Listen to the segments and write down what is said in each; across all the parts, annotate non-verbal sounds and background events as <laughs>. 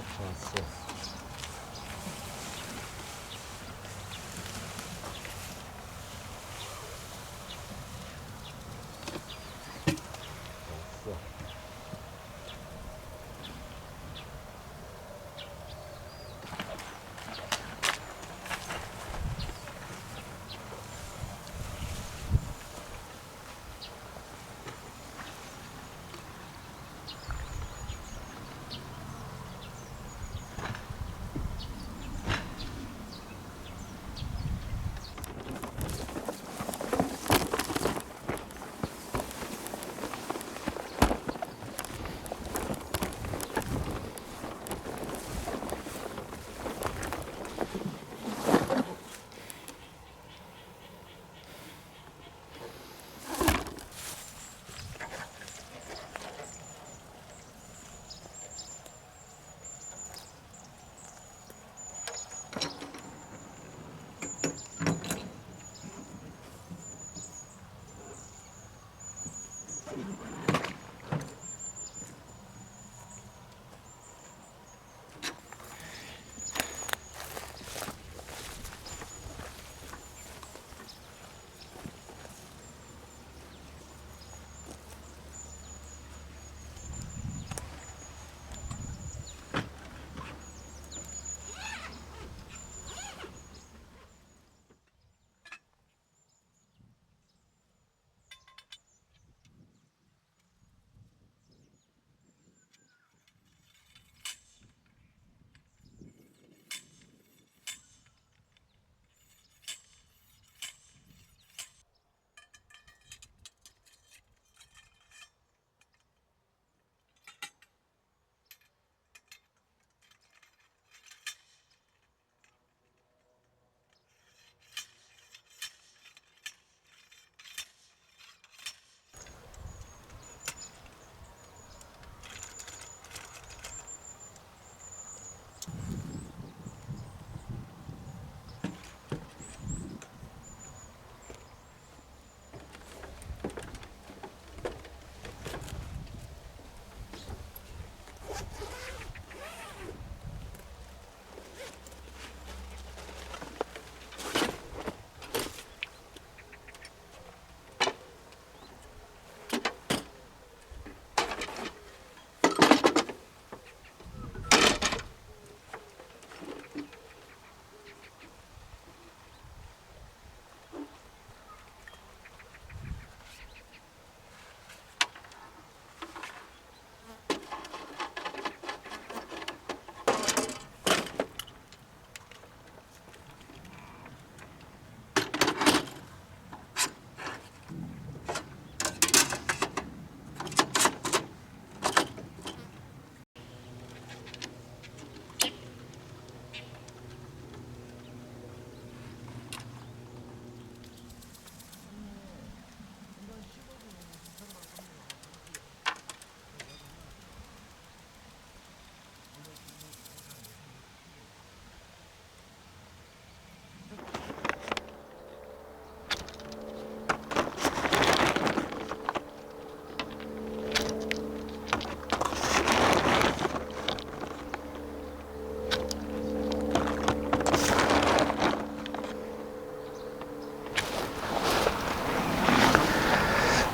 왔어. 왔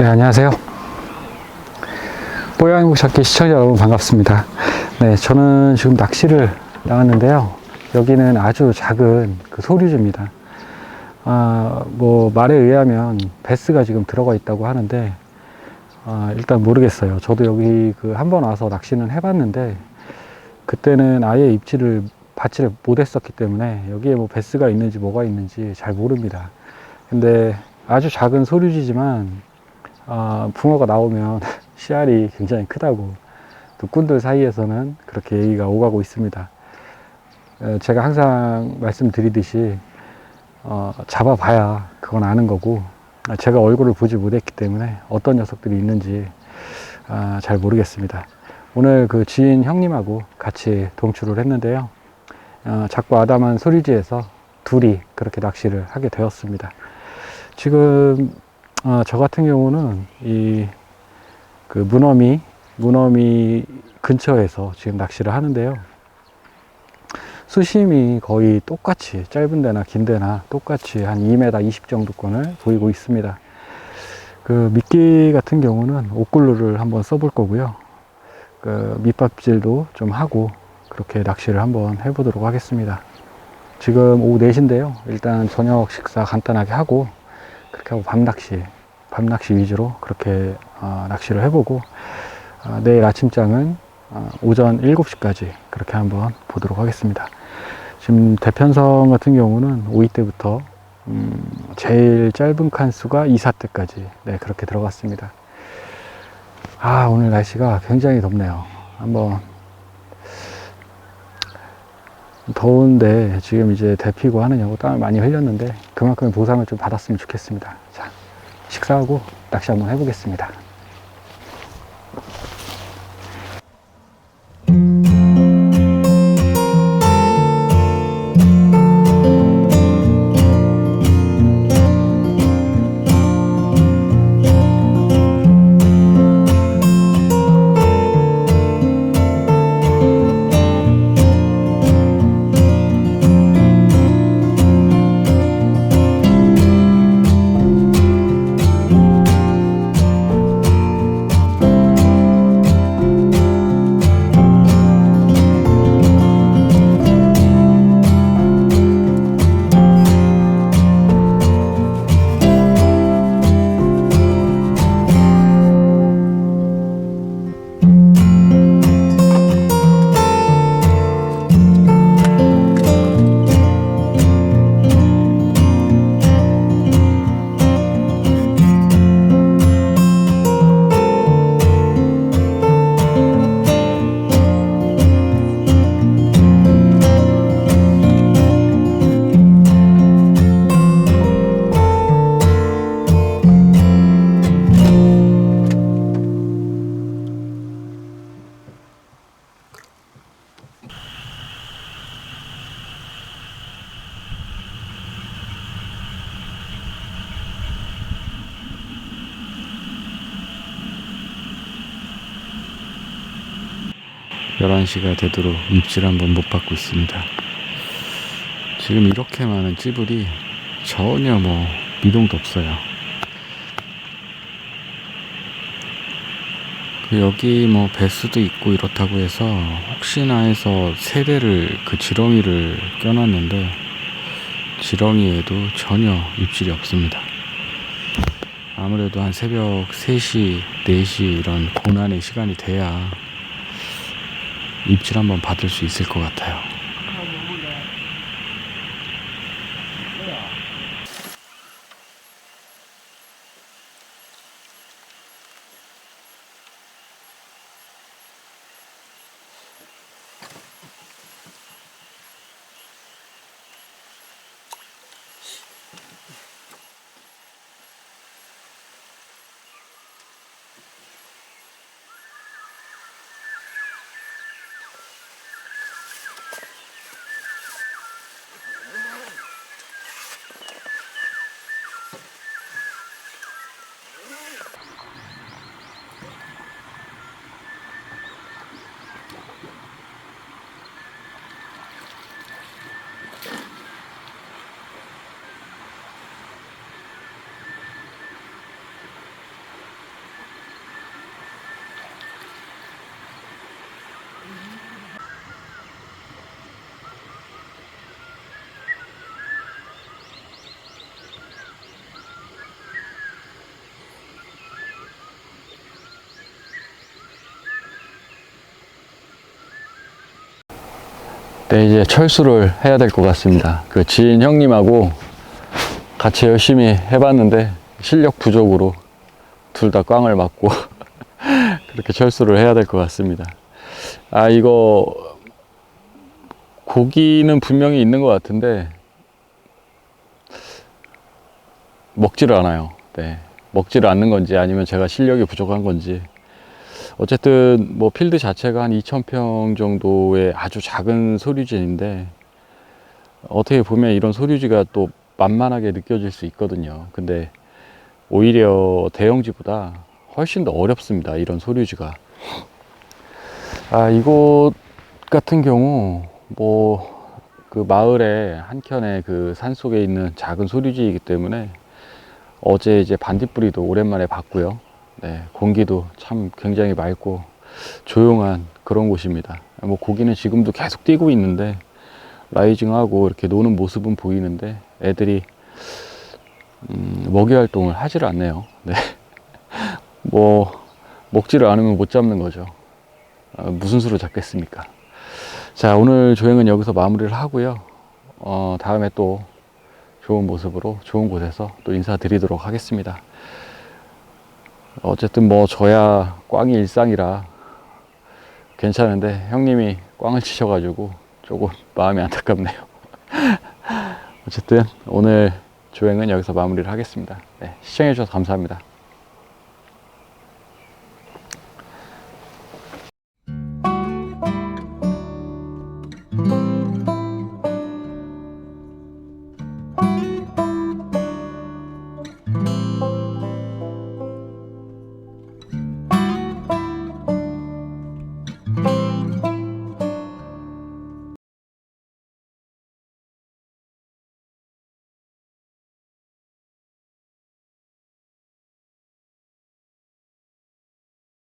네, 안녕하세요. 뽀양국 찾기 시청자 여러분 반갑습니다. 네, 저는 지금 낚시를 나왔는데요. 여기는 아주 작은 그 소류주입니다. 아, 뭐, 말에 의하면 베스가 지금 들어가 있다고 하는데, 아, 일단 모르겠어요. 저도 여기 그 한 번 와서 낚시는 해봤는데, 그때는 아예 입질을 받지를 못했었기 때문에, 여기에 뭐 베스가 있는지 뭐가 있는지 잘 모릅니다. 근데 아주 작은 소류지지만, 아, 붕어가 나오면 <laughs> 씨알이 굉장히 크다고 또 꾼들 사이에서는 그렇게 얘기가 오가고 있습니다. 에, 제가 항상 말씀드리듯이 어, 잡아봐야 그건 아는 거고 아, 제가 얼굴을 보지 못했기 때문에 어떤 녀석들이 있는지 아, 잘 모르겠습니다. 오늘 그 지인 형님하고 같이 동출을 했는데요. 어, 작고 아담한 소리지에서 둘이 그렇게 낚시를 하게 되었습니다. 지금 어, 저 같은 경우는 이그 문어미 문어미 근처에서 지금 낚시를 하는데요. 수심이 거의 똑같이 짧은 데나 긴 데나 똑같이 한 2m 20 정도권을 보이고 있습니다. 그 미끼 같은 경우는 옥글루를 한번 써볼 거고요. 그 밑밥질도 좀 하고 그렇게 낚시를 한번 해보도록 하겠습니다. 지금 오후 4시인데요. 일단 저녁 식사 간단하게 하고 그렇게 하고 밤 낚시, 밤 낚시 위주로 그렇게 어, 낚시를 해보고 어, 내일 아침장은 어, 오전 7시까지 그렇게 한번 보도록 하겠습니다. 지금 대편성 같은 경우는 5위 때부터 음, 제일 짧은 칸수가 2사 때까지 네, 그렇게 들어갔습니다. 아, 오늘 날씨가 굉장히 덥네요. 한번 더운데 지금 이제 대피고 하느냐고 땀을 많이 흘렸는데 그만큼의 보상을 좀 받았으면 좋겠습니다. 자, 식사하고 낚시 한번 해보겠습니다. 열한 시가 되도록 입질 한번 못 받고 있습니다. 지금 이렇게 많은 찌불이 전혀 뭐 미동도 없어요. 그 여기 뭐 배수도 있고 이렇다고 해서 혹시나 해서 세대를 그 지렁이를 껴놨는데 지렁이에도 전혀 입질이 없습니다. 아무래도 한 새벽 3시, 4시 이런 고난의 시간이 돼야 입질 한번 받을 수 있을 것 같아요. 네, 이제 철수를 해야 될 것 같습니다. 그 지인 형님하고 같이 열심히 해봤는데 실력 부족으로 둘 다 꽝을 맞고 <laughs> 그렇게 철수를 해야 될 것 같습니다. 아, 이거 고기는 분명히 있는 것 같은데 먹지를 않아요. 네. 먹지를 않는 건지 아니면 제가 실력이 부족한 건지 어쨌든 뭐 필드 자체가 한 2,000평 정도의 아주 작은 소류지인데 어떻게 보면 이런 소류지가 또 만만하게 느껴질 수 있거든요. 근데 오히려 대형지보다 훨씬 더 어렵습니다. 이런 소류지가. 아, 이곳 같은 경우 뭐 그 마을의 한켠에 그 산 속에 있는 작은 소류지이기 때문에 어제 이제 반딧불이도 오랜만에 봤고요. 네, 공기도 참 굉장히 맑고 조용한 그런 곳입니다. 뭐 고기는 지금도 계속 뛰고 있는데 라이징하고 이렇게 노는 모습은 보이는데 애들이 음, 먹이 활동을 하질 않네요. 네. <laughs> 뭐 먹지를 않으면 못 잡는 거죠. 아, 무슨 수로 잡겠습니까? 자, 오늘 조행은 여기서 마무리를 하고요. 어, 다음에 또 좋은 모습으로 좋은 곳에서 또 인사드리도록 하겠습니다. 어쨌든 뭐 저야 꽝이 일상이라 괜찮은데 형님이 꽝을 치셔가지고 조금 <laughs> 마음이 안타깝네요. <laughs> 어쨌든 오늘 조행은 여기서 마무리를 하겠습니다. 네, 시청해주셔서 감사합니다.